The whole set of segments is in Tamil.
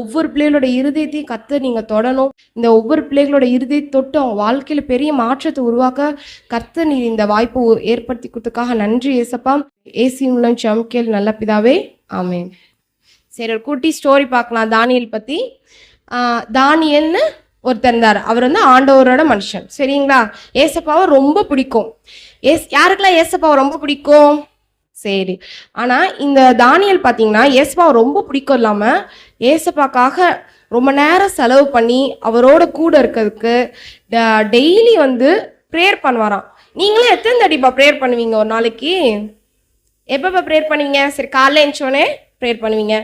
ஒவ்வொரு பிள்ளைகளோட இருதயத்தையும் கத்த நீங்க தொடணும். இந்த ஒவ்வொரு பிள்ளைகளோட இருதயத்தை தொட்டு அவங்க வாழ்க்கையில பெரிய மாற்றத்தை உருவாக்க கத்த நீ இந்த வாய்ப்பு ஏற்படுத்தி கொடுத்ததுக்காக நன்றி ஏசப்பா. ஏசி மூலம் சம்கேல் நல்ல பிதாவே ஆமேன். சரி ஒரு குட்டி ஸ்டோரி பார்க்கலாம் தானியல் பத்தி. தானியல்னு ஒருத்தர் இருந்தார். அவர் வந்து ஆண்டவரோட மனுஷன். சரிங்களா? ஏசப்பாவை ரொம்ப பிடிக்கும். ஏஸ் யாருக்கெல்லாம் ஏசப்பாவை ரொம்ப பிடிக்கும்? சரி. ஆனால் இந்த தானியல் பார்த்தீங்கன்னா ஏசப்பா ரொம்ப பிடிக்கும் இல்லாமல் ஏசப்பாக்காக ரொம்ப நேரம் செலவு பண்ணி அவரோட கூட இருக்கிறதுக்கு டெய்லி வந்து ப்ரேயர் பண்ணுவாராம். நீங்களும் எத்தனை தடிப்பா ப்ரேயர் பண்ணுவீங்க ஒரு நாளைக்கு? எப்பப்போ ப்ரேயர் பண்ணுவீங்க? சரி காலைல எழுந்தோடனே ப்ரேயர் பண்ணுவீங்க.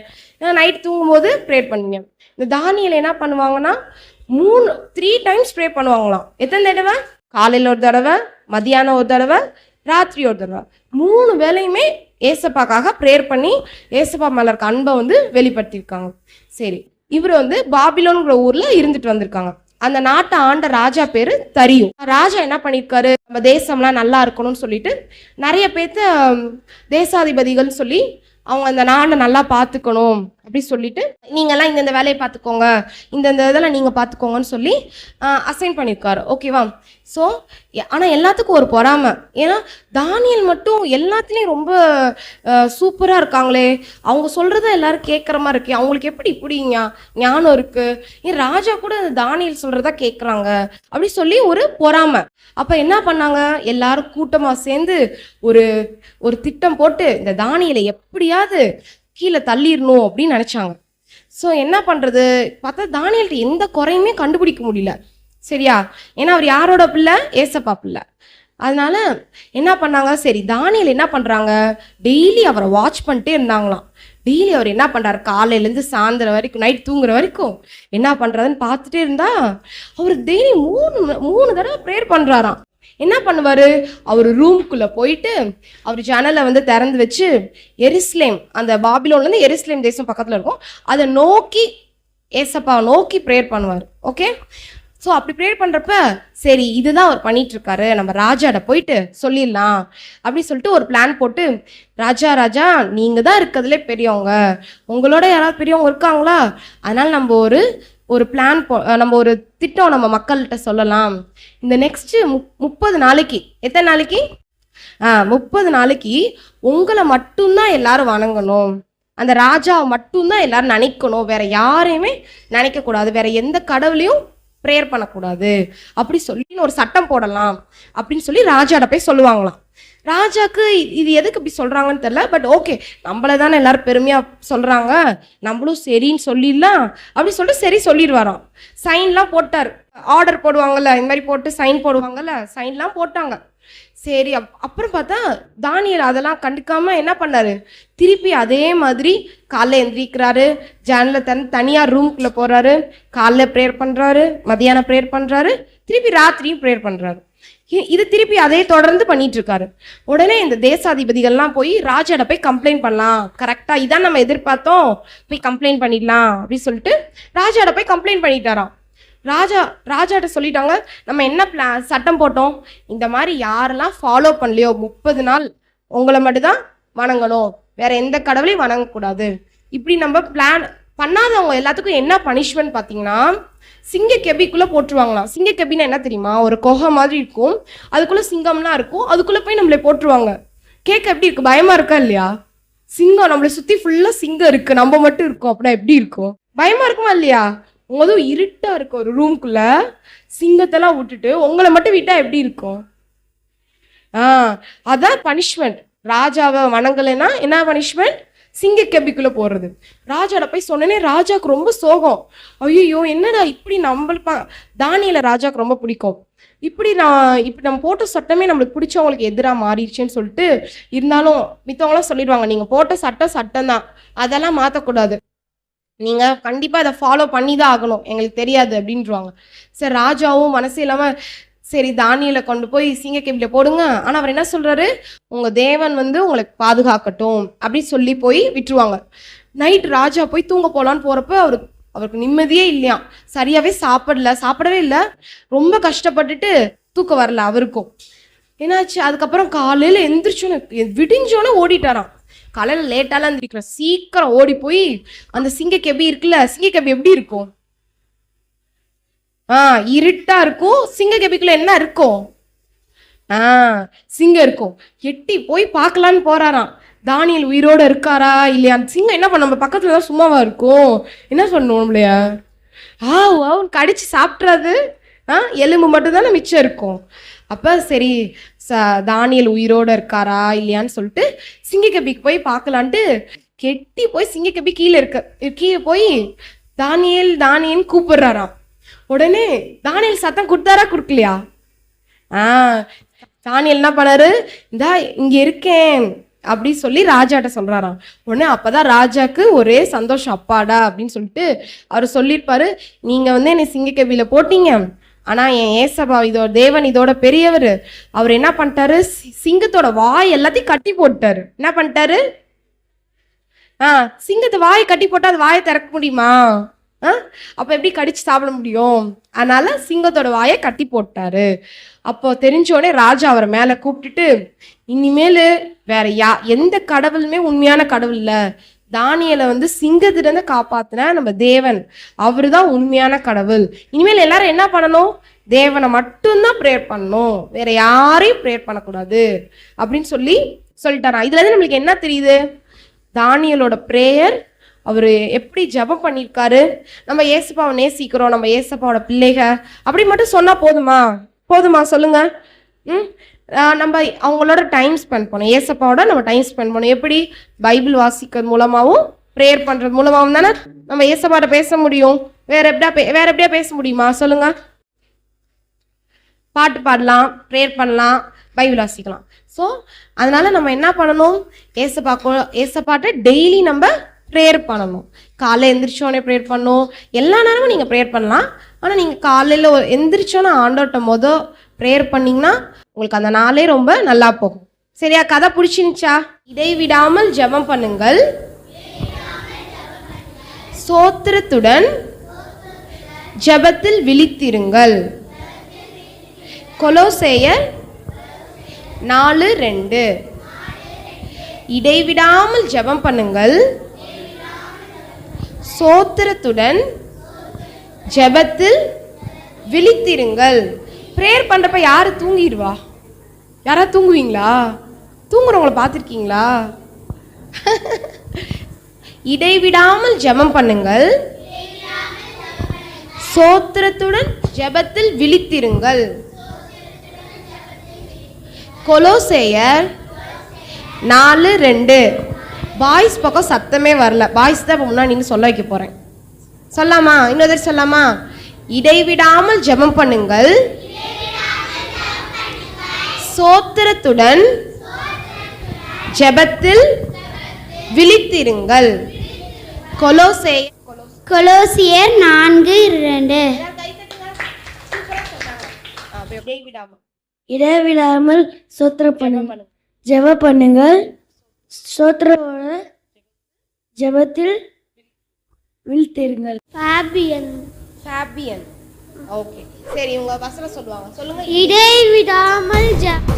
நைட் தூங்கும்போது ப்ரேயர் பண்ணுவீங்க. இந்த தானியல் என்ன பண்ணுவாங்கன்னா மூணு த்ரீ டைம்ஸ் ப்ரே பண்ணுவாங்களாம். எத்தனை தடவை? காலையில் ஒரு தடவை மதியானம் ஒரு தடவை ராத்திரி ஒரு தடவை. மூணு வேலையுமே ஏசப்பாக்காக ப்ரேயர் பண்ணி ஏசப்பா மேல இருக்க அன்பை வந்து வெளிப்படுத்தியிருக்காங்க. சரி இவர் வந்து பாபிலோன்கிற ஊரில் இருந்துட்டு வந்திருக்காங்க. அந்த நாட்டை ஆண்ட ராஜா பேரு தரியும் ராஜா என்ன பண்ணியிருக்காரு? நம்ம தேசம்லாம் நல்லா இருக்கணும்னு சொல்லிட்டு நிறைய பேர்த்த தேசாதிபதிகள்னு சொல்லி அவங்க அந்த நாட்டை நல்லா பார்த்துக்கணும். அப்படி சொல்லிட்டு நீங்கெல்லாம் இந்தந்த வேலையை பார்த்துக்கோங்க இந்தந்த இதெல்லாம் நீங்கள் பார்த்துக்கோங்கன்னு சொல்லி அசைன் பண்ணியிருக்காரு. ஓகேவா ஸோ ஆனால் எல்லாத்துக்கும் ஒரு பொறாமை. ஏன்னா தானியல் மட்டும் எல்லாத்துலேயும் ரொம்ப சூப்பராக இருக்காங்களே. அவங்க சொல்கிறத எல்லாரும் கேட்குற மாதிரி இருக்கு. அவங்களுக்கு எப்படி இப்படி ஞானம் இருக்குது ஏன் ராஜா கூட அந்த தானியல் சொல்கிறதா கேட்குறாங்க அப்படி சொல்லி ஒரு பொறாமை. அப்போ என்ன பண்ணாங்க? எல்லாரும் கூட்டமாக சேர்ந்து ஒரு ஒரு திட்டம் போட்டு இந்த தானியலை எப்படியாவது கீழே தள்ளிடணும் அப்படின்னு நினச்சாங்க. ஸோ என்ன பண்ணுறது பார்த்தா தானியல்கிட்ட எந்த குறையுமே கண்டுபிடிக்க முடியல. சரியா? ஏன்னா அவர் யாரோட பிள்ளை? ஏசப்பா பிள்ளை. அதனால என்ன பண்ணாங்க? சரி தானியல் என்ன பண்ணுறாங்க டெய்லி அவரை வாட்ச் பண்ணிட்டே இருந்தாங்களாம். டெய்லி அவர் என்ன பண்ணுறாரு காலையிலேருந்து சாயந்தரம் வரைக்கும் நைட் தூங்குற வரைக்கும் என்ன பண்ணுறாருன்னு பார்த்துட்டே இருந்தா அவர் டெய்லி மூணு மூணு தடவை ப்ரேயர் பண்ணுறாராம் என்ன பண்ணுவார்? அவர் ரூம்குள்ளே போயிட்டு அவர் ஜன்னலை வந்து திறந்து வச்சு எரிஸ்லேம் அந்த பாபிலோன்லேருந்து எரிஸ்லேம் தேசம் பக்கத்தில் இருக்கும். அதை நோக்கி ஏசப்பா நோக்கி ப்ரேயர் பண்ணுவார். ஓகே ஸோ அப்படி ப்ரேயர் பண்ணுறப்ப சரி இதுதான் அவர் பண்ணிட்டு இருக்காரு நம்ம ராஜாட போயிட்டு சொல்லிடலாம். அப்படின்னு சொல்லிட்டு ஒரு பிளான் போட்டு ராஜா ராஜா நீங்கள் தான் இருக்கிறதுலே பெரியவங்க. உங்களோட யாராவது பெரியவங்க இருக்காங்களா? அதனால் நம்ம ஒரு ஒரு பிளான் போ நம்ம ஒரு திட்டம் நம்ம மக்கள்கிட்ட சொல்லலாம். இந்த நெக்ஸ்ட் முப்பது நாளைக்கு எத்தனை நாளைக்கு? ஆ முப்பது நாளைக்கு உங்களை மட்டும்தான் எல்லாரும் வணங்கணும். அந்த ராஜாவை மட்டும்தான் எல்லாரும் நினைக்கணும். வேற யாரையுமே நினைக்க கூடாது வேற எந்த கடவுளையும் ப்ரேயர் பண்ணக்கூடாது. அப்படி சொல்லி ஒரு சட்டம் போடலாம். அப்படின்னு சொல்லி ராஜாட போய் சொல்லுவாங்களாம். ராஜாக்கு இது எதுக்கு இப்படி சொல்கிறாங்கன்னு தெரில பட் ஓகே நம்மளை தானே எல்லாரும் பெருமையாக சொல்கிறாங்க நம்மளும் சரின்னு சொல்லிடலாம். அப்படி சொல்லிட்டு சரி சொல்லிடுவாராம். சைன்லாம் போட்டார். ஆர்டர் போடுவாங்கல்ல இந்த மாதிரி போட்டு சைன் போடுவாங்கல்ல சைன்லாம் போட்டாங்க. சரி அப் அப்புறம் பார்த்தா தானியல் அதெல்லாம் கண்டுக்காம என்ன பண்ணாரு? திருப்பி அதே மாதிரி காலைல எந்திரிக்கிறாரு. ஜேனில் தன் தனியாக ரூம்குள்ளே போகிறாரு காலைல ப்ரேயர் பண்ணுறாரு மதியானம் ப்ரேயர் பண்ணுறாரு திருப்பி ராத்திரியும் ப்ரேயர் பண்ணுறாரு இது திருப்பி அதே தொடர்ந்து பண்ணிட்டு இருக்காரு உடனே இந்த தேசாதிபதிகள்லாம் போய் ராஜாட போய் கம்ப்ளைண்ட் பண்ணலாம். கரெக்டா இதான் நம்ம எதிர்பார்த்தோம். போய் கம்ப்ளைண்ட் பண்ணிடலாம் அப்படின்னு சொல்லிட்டு ராஜாட போய் கம்ப்ளைண்ட் பண்ணிட்டாராம். ராஜா ராஜாட்ட சொல்லிட்டாங்க நம்ம என்ன பிளா சட்டம் போட்டோம். இந்த மாதிரி யாரெல்லாம் ஃபாலோ பண்ணலையோ முப்பது நாள் உங்களை மட்டும்தான் வணங்கணும். வேற எந்த கடவுளையும் வணங்கக்கூடாது. இப்படி நம்ம பிளான் பண்ணாதவங்க எல்லாத்துக்கும் என்ன பனிஷ்மெண்ட் பார்த்தீங்கன்னா சிங்க கெபிக்குள்ளே போட்டுருவாங்களாம். சிங்க கெபின்னா என்ன தெரியுமா? ஒரு கொகை மாதிரி இருக்கும். அதுக்குள்ளே சிங்கம்லாம் இருக்கும். அதுக்குள்ளே போய் நம்மளை போட்டுருவாங்க. கேட்க எப்படி இருக்கு? பயமாக இருக்கா இல்லையா? சிங்கம் நம்மளை சுற்றி ஃபுல்லாக சிங்கம் இருக்குது நம்ம மட்டும் இருக்கோம். அப்படின்னா எப்படி இருக்கும்? பயமாக இருக்குமா இல்லையா? அதுவும் இருட்டாக இருக்கும் ஒரு ரூம்குள்ளே சிங்கத்தெல்லாம் விட்டுட்டு உங்களை மட்டும் விட்டால் எப்படி இருக்கும்? ஆ அதான் பனிஷ்மெண்ட் ராஜாவை வணங்கலைன்னா என்ன பனிஷ்மெண்ட் சிங்க கெபிக்குள்ளே போடுறது ராஜாட போய் சொன்னனே ராஜாக்கு ரொம்ப சோகம். ஐயோ என்னடா இப்படி நம்மளுக்கு தானியில் ராஜாவுக்கு ராஜாக்கு ரொம்ப பிடிக்கும். இப்படி நான் இப்படி நம்ம போட்ட சட்டமே நம்மளுக்கு பிடிச்சவங்களுக்கு எதிராக மாறிடுச்சுன்னு சொல்லிட்டு இருந்தாலும் மித்தவங்களாம் சொல்லிடுவாங்க நீங்கள் போட்ட சட்டம் சட்டம் தான் அதெல்லாம் மாற்றக்கூடாது நீங்கள் கண்டிப்பாக அதை ஃபாலோ பண்ணி தான் ஆகணும். எங்களுக்கு தெரியாது. அப்படின்றவாங்க. சரி ராஜாவும் மனசு இல்லாமல் சரி தானியலை கொண்டு போய் சிங்கக்கேபில போடுங்க. ஆனா அவர் என்ன சொல்றாரு? உங்க தேவன் வந்து உங்களை பாதுகாக்கட்டும் அப்படி சொல்லி போய் விட்டுருவாங்க. நைட் ராஜா போய் தூங்க போலான்னு போறப்ப அவருக்கு அவருக்கு நிம்மதியே இல்லையா? சரியாவே சாப்பிடல. சாப்பிடவே இல்லை. ரொம்ப கஷ்டப்பட்டுட்டு தூக்கம் வரல அவருக்கும். என்னாச்சு? அதுக்கப்புறம் காலையில எந்திரிச்சோன்னு விடிஞ்சோன்னே ஓடிட்டாராம். காலையில லேட்டாலாம் எந்திரிக்கிறோம் சீக்கிரம் ஓடி போய் அந்த சிங்க கெபி இருக்குல்ல? சிங்க கெபி எப்படி இருக்கும்? ஆ இருட்டா இருக்கும். சிங்க கபிக்குள்ள என்ன இருக்கும்? ஆ சிங்கம் இருக்கும். எட்டி போய் பார்க்கலான்னு போறாராம். தானியல் உயிரோட இருக்காரா இல்லையா? அந்த சிங்கம் என்ன பண்ண நம்ம பக்கத்துல தான் சும்மாவா இருக்கும். என்ன பண்ணுவோம் நம்மளையா? ஆ அவன் கடிச்சு சாப்பிட்றாது ஆ எலும்பு மட்டும்தானே மிச்சம் இருக்கும். அப்போ சரி ச தானியல் உயிரோட இருக்காரா இல்லையான்னு சொல்லிட்டு சிங்கக்கபிக்கு போய் பார்க்கலான்ட்டு கெட்டி போய் சிங்கக்கபி கீழே இருக்க கீழே போய் தானியல் தானியன்னு கூப்பிடுறாராம். உடனே தானியல் சத்தம் கொடுத்தாரா கொடுக்கலையா? ஆ தானியல் என்ன பண்ணாரு? இந்தா இங்க இருக்கேன் அப்படி சொல்லி ராஜாட்ட சொல்றாராம். உடனே அப்பதான் ராஜாக்கு ஒரே சந்தோஷம் அப்பாடா அப்படின்னு சொல்லிட்டு அவர் சொல்லியிருப்பாரு. நீங்க வந்து என்னை சிங்கக்கவியில போட்டீங்க. ஆனா என் ஏசபா இதோட தேவன் இதோட பெரியவர். அவர் என்ன பண்ணிட்டாரு? சி- சிங்கத்தோட வாய் எல்லாத்தையும் கட்டி போட்டாரு. என்ன பண்ணிட்டாரு? ஆ சிங்கத்தை வாயை கட்டி போட்டா அது வாயை திறக்க முடியுமா? அப்போ எப்படி கடிச்சு சாப்பிட முடியும்? அதனால சிங்கத்தோட வாயை கட்டி போட்டாரு. அப்போ தெரிஞ்சோடனே ராஜா அவரை மேலே கூப்பிட்டுட்டு இனிமேல் வேற யா எந்த கடவுளுமே உண்மையான கடவுள் இல்லை. தானியலை வந்து சிங்கத்திலிருந்து காப்பாத்தின நம்ம தேவன். அவரு தான் உண்மையான கடவுள். இனிமேல் எல்லாரும் என்ன பண்ணணும்? தேவனை மட்டும்தான் ப்ரேயர் பண்ணணும். வேற யாரையும் ப்ரேயர் பண்ணக்கூடாது. அப்படின்னு சொல்லி சொல்லிட்டாரான் இதுல இருந்து நம்மளுக்கு என்ன தெரியுது? தானியலோட ப்ரேயர் அவர் எப்படி ஜெபம் பண்ணியிருக்காரு நம்ம ஏசப்பாவை நேசிக்கிறோம் நம்ம ஏசப்பாவோட பிள்ளைக. அப்படி மட்டும் சொன்னால் போதுமா? போதுமா? சொல்லுங்க. ம்? நம்ம அவங்களோட டைம் ஸ்பெண்ட் பண்ணோம் ஏசப்பாவோட நம்ம டைம் ஸ்பெண்ட் பண்ணணும். எப்படி? பைபிள் வாசிக்கிறது மூலமாகவும் ப்ரேயர் பண்ணுறது மூலமாகவும் தானே நம்ம ஏசப்பாட்ட பேச முடியும். வேற எப்படியா பே- வேற எப்படியா பேச முடியுமா? சொல்லுங்க. பாட்டு பாடலாம் ப்ரேயர் பண்ணலாம் பைபிள் வாசிக்கலாம். ஸோ அதனால நம்ம என்ன பண்ணணும்? ஏசப்பா ஏசப்பாட்டை டெய்லி நம்ம ப்ரேயர் பண்ணணும். காலைல எந்திரிச்சோடனே ப்ரேயர் பண்ணணும். எல்லா நேரமும் நீங்கள் ப்ரேயர் பண்ணலாம். ஆனால் நீங்கள் காலையில் எந்திரிச்சோன்னே ஆண்டோட்ட மொத ப்ரேயர் பண்ணிங்கன்னா உங்களுக்கு அந்த நாளே ரொம்ப நல்லா போகும். சரியா? கதை பிடிச்சிருந்துச்சா இடைவிடாமல் ஜெபம் பண்ணுங்கள். சோத்திரத்துடன் ஜெபத்தில் விழித்திருங்கள். கொலோசேயர் நாலு ரெண்டு. இடைவிடாமல் ஜெபம் பண்ணுங்கள். சோத்திரத்துடன் ஜெபத்தில் விழித்திருங்கள். ப்ரேயர் பண்ணுறப்ப யார் தூங்கிடுவா? யாரா தூங்குவீங்களா? தூங்குறவங்களை பார்த்துருக்கீங்களா? இடைவிடாமல் ஜெபம் பண்ணுங்கள். சோத்திரத்துடன் ஜெபத்தில் விழித்திருங்கள். கொலோசேயர் நாலு ரெண்டு. பாய்ஸ் பக்கம் சத்தமே வரல. பாய்ஸ் தான் இப்போ முன்னாடி நின்று சொல்ல வைக்க போறேன். சொல்லாமா? இன்னொரு சொல்லாமா? இடைவிடாமல் ஜெபம் பண்ணுங்கள். சோத்திரத்துடன் ஜெபத்தில் விழித்திருங்கள். கொலோசே கொலோசியர் நான்கு இரண்டு. இடைவிடாமல் இடைவிடாமல் சோத்திர பண்ணுங்க ஜெப பண்ணுங்கள். சோத்திரோட ஜெபத்தில் வீழ்த்திருங்கள் பாபியன் ஃபேபியன் ஓகே சரி உங்க வசனம் சொல்லுவாங்க. சொல்லுங்க. இடைவிடாமல் ஜெப